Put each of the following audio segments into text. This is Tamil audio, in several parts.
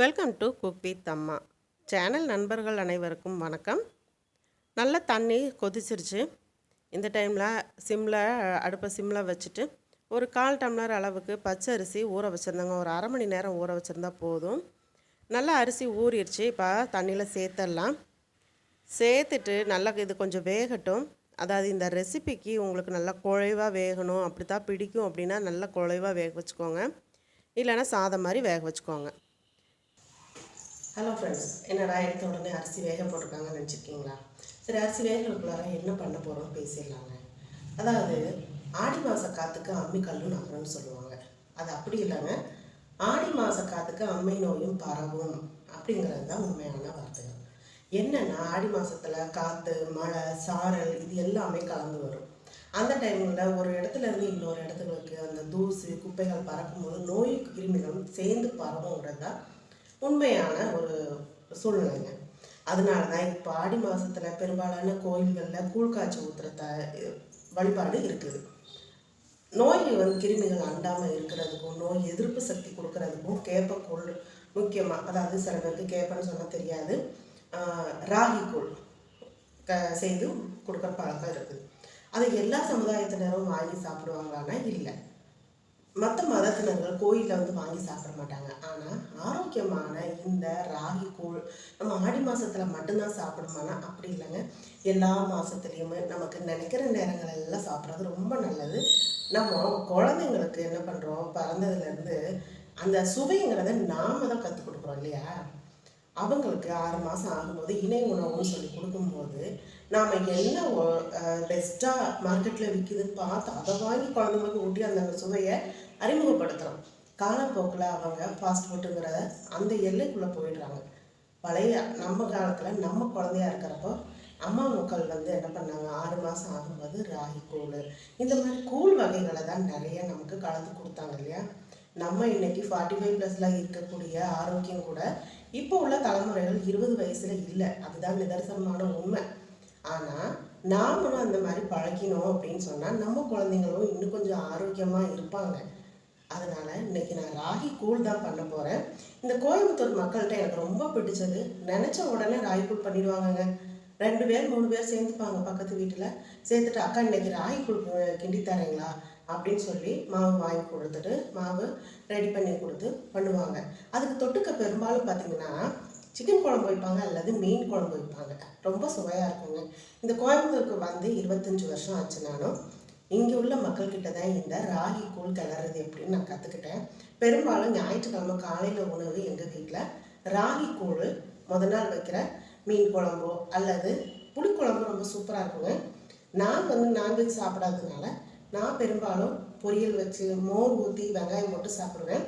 Welcome to cook with Amma. Channel நண்பர்கள் அனைவருக்கும் வணக்கம். நல்ல தண்ணி கொதிச்சிருச்சு. இந்த டைமில் சிம்மில் அடுப்பை சிம்மில் வச்சுட்டு ஒரு கால் டம்ளர் அளவுக்கு பச்சை அரிசி ஊற வச்சுருந்தாங்க. ஒரு அரை மணி நேரம் ஊற வச்சுருந்தா போதும். நல்லா அரிசி ஊறிடுச்சு. இப்போ தண்ணியில் சேர்த்துடலாம் சேர்த்துட்டு நல்லா இது கொஞ்சம் வேகட்டும். அதாவது இந்த ரெசிபிக்கு உங்களுக்கு நல்லா குழைவாக வேகணும். அப்படி தான் பிடிக்கும் அப்படின்னா நல்லா குழைவாக வேக வச்சுக்கோங்க. இல்லைன்னா சாதம் மாதிரி வேக வச்சுக்கோங்க. ஹலோ ஃப்ரெண்ட்ஸ் என்னடா எடுத்த உடனே அரிசி வேக போட்டிருக்காங்கன்னு நினச்சிருக்கீங்களா? சரி அரிசி வேகிறதுக்குள்ளார என்ன பண்ண போகிறோம் பேசிடலாங்க. அதாவது ஆடி மாத காற்றுக்கு அம்மி கல்லும் நகரம்னு சொல்லுவாங்க. அது அப்படி இல்லைங்க. ஆடி மாத காற்றுக்கு அம்மை நோயும் பரவும் அப்படிங்கிறது தான் உண்மையான வார்த்தைகள். என்னென்னா ஆடி மாதத்தில் காற்று மழை சாரல் இது எல்லாமே கலந்து வரும். அந்த டைமில் ஒரு இடத்துல இருந்து இன்னொரு இடத்துக்கு அந்த தூசு குப்பைகள் பறக்கும்போது நோய் கிருமிகளும் சேர்ந்து பரவுங்கிறது தான் உண்மையான ஒரு சூழ்நிலைங்க. அதனால தான் இப்போ ஆடி மாதத்தில் பெரும்பாலான கோயில்களில் கூழ் காய்ச்சி ஊற்றுற த வழிபாடு இருக்குது. நோய் வந்து கிருமிகள் அண்டாமல் இருக்கிறதுக்கும் நோய் எதிர்ப்பு சக்தி கொடுக்கறதுக்கும் கேப்பக்கூழ் முக்கியமாக அதாவது சில பேருக்கு கேப்பன்னு சொன்னால் தெரியாது. ஆஹ் ராகி கூழ் க செய்து கொடுக்குற பழக்கம் இருக்குது. அது எல்லா சமுதாயத்தினரும் வாங்கி சாப்பிடுவாங்களான்னா இல்லை. மற்ற மதத்தினர்கள் கோயிலில் வந்து வாங்கி சாப்பிட மாட்டாங்க. ஆரோக்கியமான இந்த ராகி கூழ் நம்ம ஆடி மாதத்தில் மட்டும்தான் சாப்பிடுமானா அப்படி இல்லைங்க. எல்லா மாதத்துலேயுமே நமக்கு நினைக்கிற நேரங்கள் எல்லாம் சாப்பிட்றது ரொம்ப நல்லது. நம்ம குழந்தைங்களுக்கு என்ன பண்ணுறோம் பிறந்ததுலேருந்து அந்த சுவைங்கிறத நாம தான் கற்றுக் கொடுக்குறோம் இல்லையா? அவங்களுக்கு ஆறு மாதம் ஆகும்போது இணை உணவுன்னு சொல்லி கொடுக்கும்போது நாம் என்ன பெஸ்ட்டாக மார்க்கெட்டில் விற்கிதுன்னு பார்த்து அதை வாங்கி குழந்தைங்களுக்கு ஊட்டி அந்த சுவையை அறிமுகப்படுத்துகிறோம் காலப்போக்கில் அவங்க ஃபாஸ்ட் ஃபுட்டுங்கிற அந்த எல்லைக்குள்ளே போயிடுறாங்க. பழைய நம்ம காலத்தில் நம்ம குழந்தையா இருக்கிறப்போ அம்மா மக்கள் வந்து என்ன பண்ணாங்க? ஆறு மாதம் ஆகும்போது ராகி கூழ். இந்த மாதிரி கூழ் வகைகளை தான் நிறைய நமக்கு கலந்து கொடுத்தாங்க இல்லையா? நம்ம இன்னைக்கு ஃபார்ட்டி ஃபைவ் ப்ளஸில் இருக்கக்கூடிய ஆரோக்கியம் கூட இப்போ உள்ள தலைமுறைகள் இருபது வயசுல இல்லை. அதுதான் நிதர்சனமான உண்மை. ஆனால் நாமளும் அந்த மாதிரி பழக்கினோம் அப்படின்னு சொன்னால் நம்ம குழந்தைங்களும் இன்னும் கொஞ்சம் ஆரோக்கியமாக இருப்பாங்க. அதனால் இன்னைக்கு நான் ராகி கூழ் தான் பண்ண போகிறேன் இந்த கோயம்புத்தூர் மக்கள்கிட்ட எனக்கு ரொம்ப பிடிச்சது. நினச்ச உடனே ராகி கூழ் பண்ணிடுவாங்கங்க. ரெண்டு பேர் மூணு பேர் சேர்ந்துப்பாங்க பக்கத்து வீட்டில். சேர்த்துட்டு அக்கா இன்னைக்கு ராகி கூழ் கிண்டி தரீங்களா? அப்படின்னு சொல்லி மாவு வாங்கி கொடுத்துட்டு மாவு ரெடி பண்ணி கொடுத்து பண்ணுவாங்க. அதுக்கு தொட்டுக்க பெரும்பாலும் பார்த்தீங்கன்னா சிக்கன் குழம்பு வைப்பாங்க அல்லது மீன் குழம்பு வைப்பாங்க. ரொம்ப சுவையாக இருக்குங்க. இந்த கோயம்புத்தூருக்கு வந்து இருபத்தஞ்சி வருஷம் ஆச்சு நானும். இங்கே உள்ள மக்கள்கிட்ட தான் இந்த ராகி கூழ் கிளறது எப்படின்னு நான் கற்றுக்கிட்டேன் பெரும்பாலும் ஞாயிற்றுக்கிழமை காலையில் உணவு எங்கள் வீட்டில் ராகி கூழ் முத நாள் வைக்கிற மீன் குழம்போ அல்லது புளிக்குழம்பு ரொம்ப சூப்பராக இருக்குங்க. நான் வந்து நான்வெஜ் சாப்பிடாததுனால நான் பெரும்பாலும் பொரியல் வச்சு மோர் ஊற்றி வெங்காயம் போட்டு சாப்பிடுவேன்.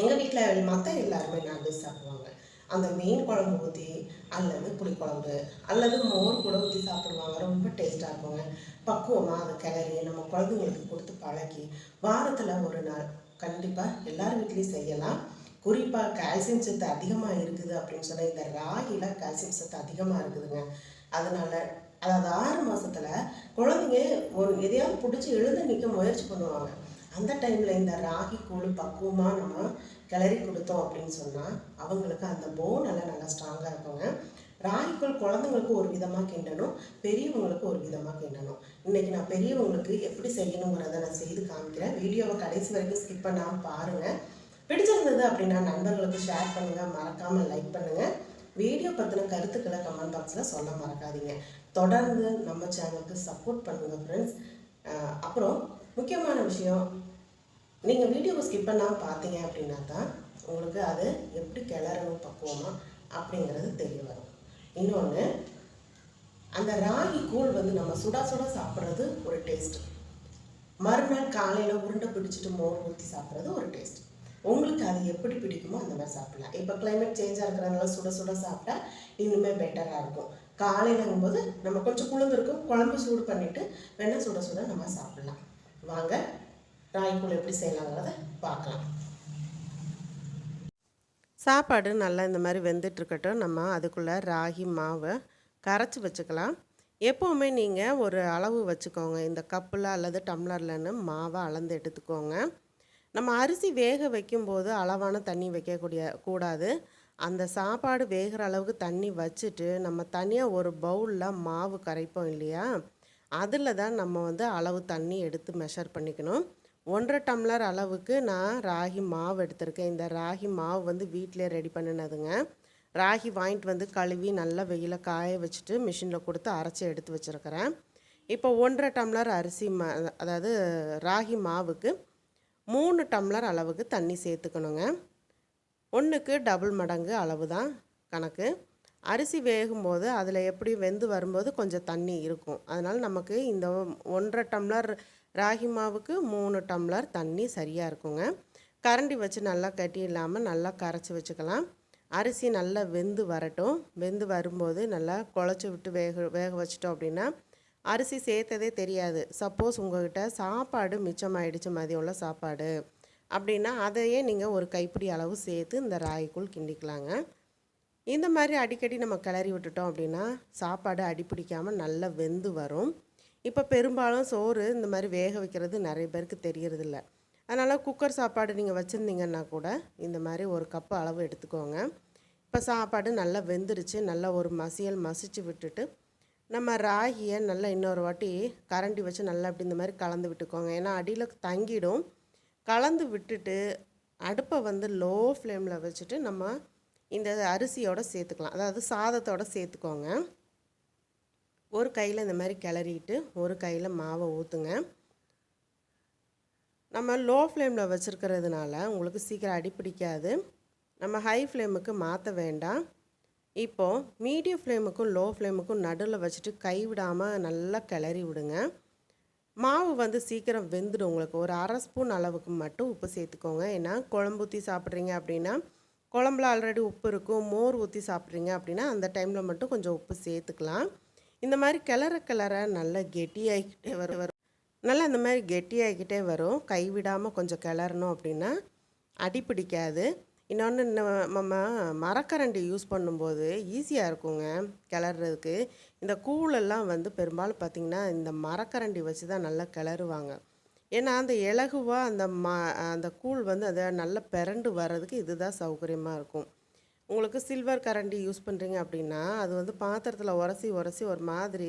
எங்கள் வீட்டில் மற்ற எல்லாருமே நான்வெஜ் சாப்பிடுவாங்க. அந்த மீன் குழம்பு ஊற்றி அல்லது புளிக்குழம்பு அல்லது மோர் கூட ஊற்றி சாப்பிடுவாங்க. ரொம்ப டேஸ்ட்டாக இருக்குங்க. பக்குவமாக அதை கிளறி நம்ம குழந்தைங்களுக்கு கொடுத்து பழக்கி வாரத்தில் ஒரு நாள் கண்டிப்பாக எல்லார் வீட்லேயும் செய்யலாம். குறிப்பாக கால்சியம் சத்து அதிகமாக இருக்குது அப்படின்னு சொன்னால் இந்த ராகியில் கால்சியம் சத்து அதிகமாக இருக்குதுங்க. அதனால் அதாவது ஆறு மாதத்தில் குழந்தைங்க ஒரு எதையாவது பிடிச்சி எழுந்து நிற்க முயற்சி பண்ணுவாங்க. அந்த டைமில் இந்த ராகி கூழ் பக்குவமாக நம்ம கிளறி கொடுத்தோம் அப்படின்னு சொன்னால் அவங்களுக்கு அந்த போன் எல்லாம் நல்லா ஸ்ட்ராங்காக இருக்குங்க. ராகிக்குள் குழந்தைங்களுக்கு ஒரு விதமாக கிண்டணும் பெரியவங்களுக்கு ஒரு விதமாக கிண்டணும். இன்னைக்கு நான் பெரியவங்களுக்கு எப்படி செய்யணுங்கிறத நான் செய்து காமிக்கிறேன். வீடியோவை கடைசி வரைக்கும் ஸ்கிப் பண்ணாமல் பாருங்கள் பிடிச்சிருந்தது அப்படின்னா நண்பர்களுக்கு ஷேர் பண்ணுங்கள் மறக்காமல் லைக் பண்ணுங்கள் வீடியோ பற்றின கருத்துக்களை கமெண்ட் பாக்ஸில் சொல்ல மறக்காதீங்க. தொடர்ந்து நம்ம சேனலுக்கு சப்போர்ட் பண்ணுங்கள் ஃப்ரெண்ட்ஸ் அப்புறம் முக்கியமான விஷயம் நீங்கள் வீடியோவை ஸ்கிப் பண்ணாமல் பார்த்தீங்க அப்படின்னா தான் உங்களுக்கு அது எப்படி கிளறணும் பக்குவமாக அப்படிங்கிறது தெரிய வரும். இன்னொன்று அந்த ராகி கூழ் வந்து நம்ம சுட சுட சாப்பிட்றது ஒரு டேஸ்ட் மறுநாள் காலையில் உருண்டை பிடிச்சிட்டு மோர் ஊற்றி சாப்பிட்றது ஒரு டேஸ்ட் உங்களுக்கு அது எப்படி பிடிக்குமோ அந்த மாதிரி சாப்பிடலாம். இப்போ கிளைமேட் சேஞ்சாக இருக்கிறதுனால சுட சுட சாப்பிட்டா இன்னுமே பெட்டராக இருக்கும். காலையிலங்கும்போது நம்ம கொஞ்சம் குளிர்ந்திருக்கும் குழம்பு சூடு பண்ணிவிட்டு வேணால் சுட சுட நம்ம சாப்பிடலாம். வாங்க. ராய்க்கூழ் எப்படி செய்யலாங்கிறத பார்க்கலாம். சாப்பாடு நல்லா இந்த மாதிரி வெந்துட்டுருக்கட்டும். நம்ம அதுக்குள்ளே ராகி மாவை கரைச்சி வச்சுக்கலாம். எப்போவுமே நீங்கள் ஒரு அளவு வச்சுக்கோங்க. இந்த கப்பில் அல்லது டம்ளர்லன்னு மாவை அளந்து எடுத்துக்கோங்க. நம்ம அரிசி வேக வைக்கும்போது அளவான தண்ணி வைக்கக்கூடிய கூடாது. அந்த சாப்பாடு வேகிற அளவுக்கு தண்ணி வச்சுட்டு நம்ம தனியாக ஒரு பவுலில் மாவு கரைப்போம் இல்லையா? அதில் தான் நம்ம வந்து அளவு தண்ணி எடுத்து மெஷர் பண்ணிக்கணும். ஒன்றரை டம்ளர் அளவுக்கு நான் ராகி மாவு எடுத்திருக்கேன். இந்த ராகி மாவு வந்து வீட்டிலே ரெடி பண்ணினதுங்க. ராகி வாங்கிட்டு வந்து கழுவி நல்லா வெயில காய வச்சுட்டு மிஷினில் கொடுத்து அரைச்சி எடுத்து வச்சுருக்கிறேன். இப்போ ஒன்றரை டம்ளர் அரிசி மா அதாவது ராகி மாவுக்கு மூணு டம்ளர் அளவுக்கு தண்ணி சேர்த்துக்கணுங்க. ஒன்றுக்கு டபுள் மடங்கு அளவு தான் கணக்கு. அரிசி வேகும்போது அதில் எப்படி வெந்து வரும்போது கொஞ்சம் தண்ணி இருக்கும். அதனால் நமக்கு இந்த ஒன்றரை டம்ளர் ராகி மாவுக்கு மூணு டம்ளர் தண்ணி சரியாக இருக்குங்க. கரண்டி வச்சு நல்லா கட்டி இல்லாமல் நல்லா கரைச்சி வச்சுக்கலாம். அரிசி நல்லா வெந்து வரட்டும். வெந்து வரும்போது நல்லா குழச்சி விட்டு வேக வேக வச்சிட்டோம் அப்படின்னா அரிசி சேர்த்ததே தெரியாது. சப்போஸ் உங்கள்கிட்ட சாப்பாடு மிச்சமாயிடுச்சு உள்ள சாப்பாடு அப்படின்னா அதையே நீங்கள் ஒரு கைப்பிடி அளவு சேர்த்து இந்த ராகிக்குள் கிண்டிக்கலாங்க. இந்த மாதிரி அடிக்கடி நம்ம கிளறி விட்டுட்டோம் அப்படின்னா சாப்பாடு அடிப்பிடிக்காமல் நல்லா வெந்து வரும். இப்போ பெரும்பாலும் சோறு இந்த மாதிரி வேக வைக்கிறது நிறைய பேருக்கு தெரியறதில்ல. அதனால் குக்கர் சாப்பாடு நீங்கள் வச்சுருந்தீங்கன்னா கூட இந்த மாதிரி ஒரு கப்பு அளவு எடுத்துக்கோங்க. இப்போ சாப்பாடு நல்லா வெந்துருச்சு நல்லா ஒரு மசியல் மசிச்சு விட்டுட்டு நம்ம ராகியை நல்லா இன்னொரு வாட்டி கரண்டி வச்சு நல்லா அப்படி இந்த மாதிரி கலந்து விட்டுக்கோங்க. ஏன்னா அடியில் தங்கிடும். கலந்து விட்டுட்டு அடுப்பை வந்து லோ ஃப்ளேமில் வச்சுட்டு நம்ம இந்த அரிசியோட சேர்த்துக்கலாம். அதாவது சாதத்தோட சேர்த்துக்கோங்க. ஒரு கையில் இந்த மாதிரி கிளறிட்டு ஒரு கையில் மாவை ஊற்றுங்க நம்ம லோ ஃப்ளேமில் வச்சுருக்கிறதுனால உங்களுக்கு சீக்கிரம் அடிப்பிடிக்காது நம்ம ஹை ஃப்ளேமுக்கு மாற்ற வேண்டாம். இப்போது மீடியம் ஃப்ளேமுக்கும் லோ ஃப்ளேமுக்கும் நடுவில் வச்சுட்டு கை விடாமல் நல்லா கிளறி விடுங்க. மாவு வந்து சீக்கிரம் வெந்துடும் உங்களுக்கு. ஒரு அரை ஸ்பூன் அளவுக்கு மட்டும் உப்பு சேர்த்துக்கோங்க. ஏன்னா குழம்பு ஊற்றி சாப்பிட்றீங்க அப்படின்னா குழம்புல ஆல்ரெடி உப்பு இருக்கும். மோர் ஊற்றி சாப்பிட்றீங்க அப்படின்னா அந்த டைமில் மட்டும் கொஞ்சம் உப்பு சேர்த்துக்கலாம். இந்த மாதிரி கிளற கிளற நல்லா கெட்டியாகிக்கிட்டே வரும் வரும். நல்லா இந்த மாதிரி கெட்டியாகிக்கிட்டே வரும். கைவிடாமல் கொஞ்சம் கிளறணும் அப்படின்னா அடி பிடிக்காது. இன்னொன்று நம்ம மரக்கரண்டி யூஸ் பண்ணும்போது ஈஸியாக இருக்குங்க கிளறதுக்கு. இந்த கூழெல்லாம் வந்து பெரும்பாலும் பார்த்திங்கன்னா இந்த மரக்கரண்டி வச்சு தான் நல்லா கிளறுவாங்க. ஏன்னா அந்த இலகுவாக அந்த மா அந்த கூழ் வந்து அதை நல்லா பிறண்டு வர்றதுக்கு இதுதான் சௌகரியமாக இருக்கும். உங்களுக்கு சில்வர் கரண்டி யூஸ் பண்ணுறீங்க அப்படின்னா அது வந்து பாத்திரத்தில் உரசி உரசி ஒரு மாதிரி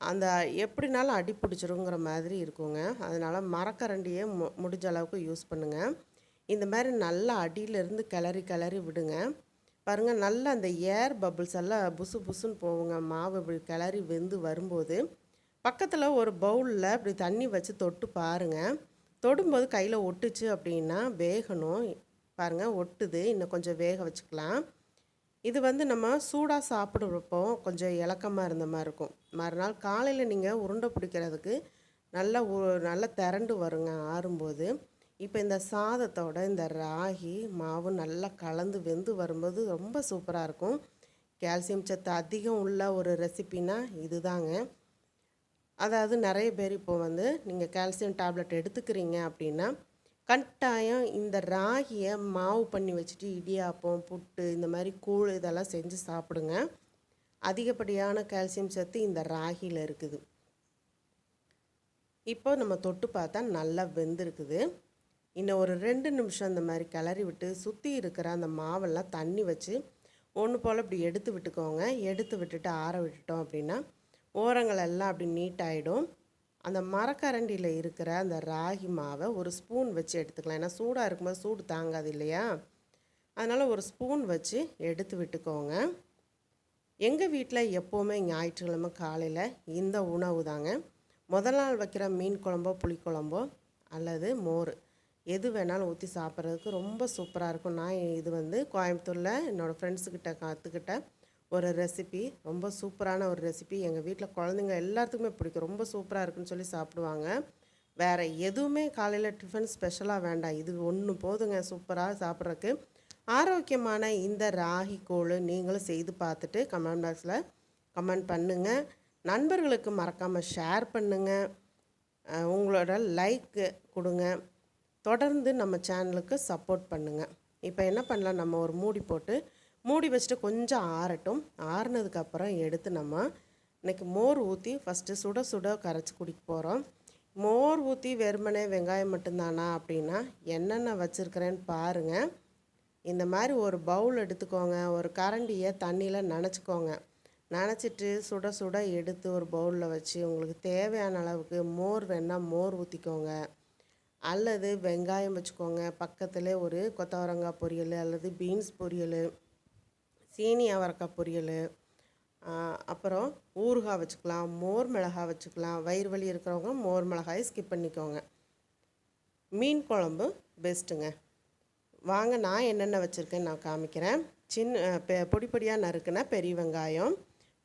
அந்த எப்படினாலும் அடி பிடிச்சிருங்கிற மாதிரி இருக்குங்க. அதனால் மரக்கரண்டியே மு முடிஞ்ச அளவுக்கு யூஸ் பண்ணுங்கள் இந்த மாதிரி நல்லா அடியிலேருந்து கிளறி கிளறி விடுங்க. பாருங்கள் நல்லா அந்த ஏர் பபுள்ஸ் எல்லாம் புசு புசுன்னு போகுங்க. மாவு இப்படி கிளறி வெந்து வரும்போது பக்கத்தில் ஒரு பவுலில் இப்படி தண்ணி வச்சு தொட்டு பாருங்கள் தொடும்போது கையில் ஒட்டுச்சு அப்படின்னா வேகணும். பாருங்கள் ஒட்டுது. இன்னும் கொஞ்சம் வேக வச்சுக்கலாம். இது வந்து நம்ம சூடாக சாப்பிடுறப்போ கொஞ்சம் இலக்கமாக இருந்த மாதிரி இருக்கும். மறுநாள் காலையில் நீங்கள் உருண்டை பிடிக்கிறதுக்கு நல்லா நல்லா திரண்டு வருங்க ஆறும்போது. இப்போ இந்த சாதத்தோட இந்த ராகி மாவு நல்லா கலந்து வெந்து வரும்போது ரொம்ப சூப்பராக இருக்கும். கால்சியம் சத்து அதிகம் உள்ள ஒரு ரெசிபினா இதுதாங்க. அதாவது நிறைய பேர் இப்போ வந்து நீங்கள் கால்சியம் டேப்லெட் எடுத்துக்கிறீங்க அப்படின்னா கட்டாயம் இந்த ராகியை மாவு பண்ணி வச்சுட்டு இடியாப்பம் புட்டு இந்த மாதிரி கூழ் இதெல்லாம் செஞ்சு சாப்பிடுங்க. அதிகப்படியான கால்சியம் சத்து இந்த ராகியில் இருக்குது. இப்போ நம்ம தொட்டு பார்த்தா நல்லா வெந்திருக்குது. இன்னும் ஒரு ரெண்டு நிமிஷம் இந்த மாதிரி கிளறி விட்டு சுற்றி இருக்கிற அந்த மாவெல்லாம் தண்ணி வச்சு ஒன்று போல் இப்படி எடுத்து விட்டுக்கோங்க. எடுத்து விட்டுட்டு ஆற விட்டுட்டோம் அப்படின்னா ஓரங்கள் எல்லாம் அப்படி நீட்டாகிடும் அந்த மரக்கரண்டியில் இருக்கிற அந்த ராகி மாவை ஒரு ஸ்பூன் வச்சு எடுத்துக்கலாம். ஏன்னா சூடாக இருக்கும்போது சூடு தாங்காது இல்லையா? அதனால் ஒரு ஸ்பூன் வச்சு எடுத்து விட்டுக்கோங்க. எங்கள் வீட்டில் எப்போவுமே ஞாயிற்றுக்கிழமை காலையில் இந்த உணவு தாங்க. முதல் நாள் வைக்கிற மீன் குழம்போ புளிக்குழம்போ அல்லது மோர். எது வேணாலும் ஊற்றி சாப்பிட்றதுக்கு ரொம்ப சூப்பராக இருக்கும். நான் இது வந்து கோயம்புத்தூரில் என்னோடய ஃப்ரெண்ட்ஸுக்கிட்ட கற்றுக்கிட்ட ஒரு ரெசிபி ரொம்ப சூப்பரான ஒரு ரெசிபி எங்கள் வீட்டில் குழந்தைங்க எல்லாத்துக்குமே பிடிக்கும். ரொம்ப சூப்பராக இருக்குன்னு சொல்லி சாப்பிடுவாங்க. வேறு எதுவுமே காலையில் டிஃபன் ஸ்பெஷலாக வேண்டாம். இது ஒன்று போதுங்க சூப்பராக சாப்பிட்றதுக்கு. ஆரோக்கியமான இந்த ராகி கூழ் நீங்களும் செய்து பார்த்துட்டு கமெண்ட் பாக்ஸில் கமெண்ட் பண்ணுங்கள் நண்பர்களுக்கு மறக்காமல் ஷேர் பண்ணுங்கள் உங்களோட லைக்கு கொடுங்க. தொடர்ந்து நம்ம சேனலுக்கு சப்போர்ட் பண்ணுங்கள் இப்போ என்ன பண்ணலாம்? நம்ம ஒரு மூடி போட்டு மூடி வச்சுட்டு கொஞ்சம் ஆறட்டும். ஆறுனதுக்கப்புறம் எடுத்து நம்ம இன்றைக்கி மோர் ஊற்றி ஃபஸ்ட்டு சுட சுட கரைச்சி குடிக்க போகிறோம் மோர் ஊற்றி வெறுமனே வெங்காயம் மட்டும்தானா அப்படின்னா என்னென்ன வச்சுருக்கிறேன்னு பாருங்கள் இந்த மாதிரி ஒரு பவுல் எடுத்துக்கோங்க. ஒரு கரண்டியை தண்ணியில் நனச்சிக்கோங்க. நனச்சிட்டு சுட சுட எடுத்து ஒரு பவுலில் வச்சு உங்களுக்கு தேவையான அளவுக்கு மோர் வேணால் மோர் ஊற்றிக்கோங்க அல்லது வெங்காயம் வச்சுக்கோங்க. பக்கத்தில் ஒரு கொத்தவரங்காய் பொரியல் அல்லது பீன்ஸ் பொரியல். சீனி அவரக்காய் பொரியல் அப்புறம் ஊறுகாய் வச்சுக்கலாம் மோர் மிளகாய் வச்சுக்கலாம். வயிறு வலி இருக்கிறவங்க மோர் மிளகாயை ஸ்கிப் பண்ணிக்கோங்க. மீன் குழம்பு பெஸ்ட்டுங்க வாங்க நான் என்னென்ன வச்சுருக்கேன்னு நான் காமிக்கிறேன். சின்ன பெ பொடி பொடியாக நறுக்குன பெரிய வெங்காயம்.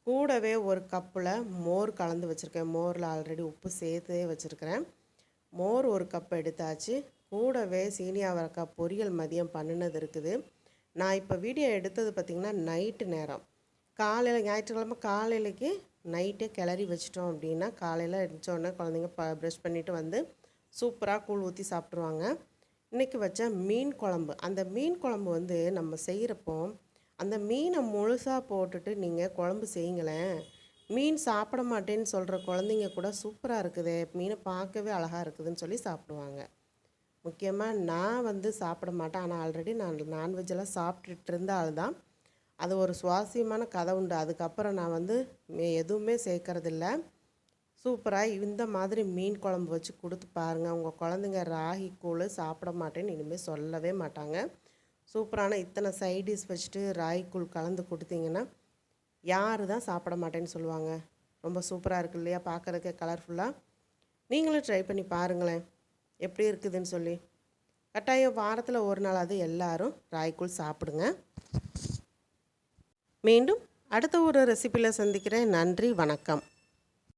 கூடவே ஒரு கப்பில் மோர் கலந்து வச்சுருக்கேன். மோரில் ஆல்ரெடி உப்பு சேர்த்தே வச்சுருக்கிறேன். மோர் ஒரு கப் எடுத்தாச்சு. கூடவே சீனி அவரக்காய் பொரியல் மதியம் பண்ணினது இருக்குது. நான் இப்போ வீடியோ எடுத்தது பார்த்திங்கன்னா நைட்டு நேரம். காலையில் ஞாயிற்றுக்கிழமை காலையிலக்கு நைட்டே கிளறி வச்சிட்டோம் அப்படின்னா காலையில் உடனே குழந்தைங்க ப ப்ரெஷ் பண்ணிவிட்டு வந்து சூப்பராக கூழ் ஊற்றி சாப்பிட்ருவாங்க இன்றைக்கி வச்ச மீன் குழம்பு. அந்த மீன் குழம்பு வந்து நம்ம செய்கிறப்போ அந்த மீனை முழுசாக போட்டுட்டு நீங்கள் குழம்பு செய்யுங்களேன். மீன் சாப்பிட மாட்டேன்னு சொல்கிற குழந்தைங்க கூட சூப்பராக இருக்குது. மீனை பார்க்கவே அழகாக இருக்குதுன்னு சொல்லி சாப்பிடுவாங்க. முக்கியமாக நான் வந்து சாப்பிட மாட்டேன். ஆனால் ஆல்ரெடி நான் நான்வெஜ்ஜெல்லாம் சாப்பிட்டுட்டு இருந்த ஆள் தான். அது ஒரு சுவாரஸ்யமான கதை உண்டு. அதுக்கப்புறம் நான் வந்து எதுவுமே சேர்க்கறதில்ல. சூப்பராக இந்த மாதிரி மீன் குழம்பு வச்சு கொடுத்து பாருங்கள் உங்கள் குழந்தைங்க ராகி கூழ் சாப்பிட மாட்டேன்னு இனிமேல் சொல்லவே மாட்டாங்க. சூப்பரான இத்தனை சைடிஷ் வச்சுட்டு ராகி கூழ் கலந்து கொடுத்தீங்கன்னா யார் தான் சாப்பிட மாட்டேன்னு சொல்லுவாங்க. ரொம்ப சூப்பராக இருக்கு இல்லையா? பார்க்குறதுக்கே கலர்ஃபுல்லாக நீங்களும் ட்ரை பண்ணி பாருங்களேன். எப்படி இருக்குதுன்னு சொல்லி. கட்டாயம் வாரத்தில் ஒரு நாளாவது எல்லாரும் ராய்க்கூழ் சாப்பிடுங்க. மீண்டும் அடுத்த ஒரு ரெசிப்பியில் சந்திக்கிறேன். நன்றி வணக்கம்.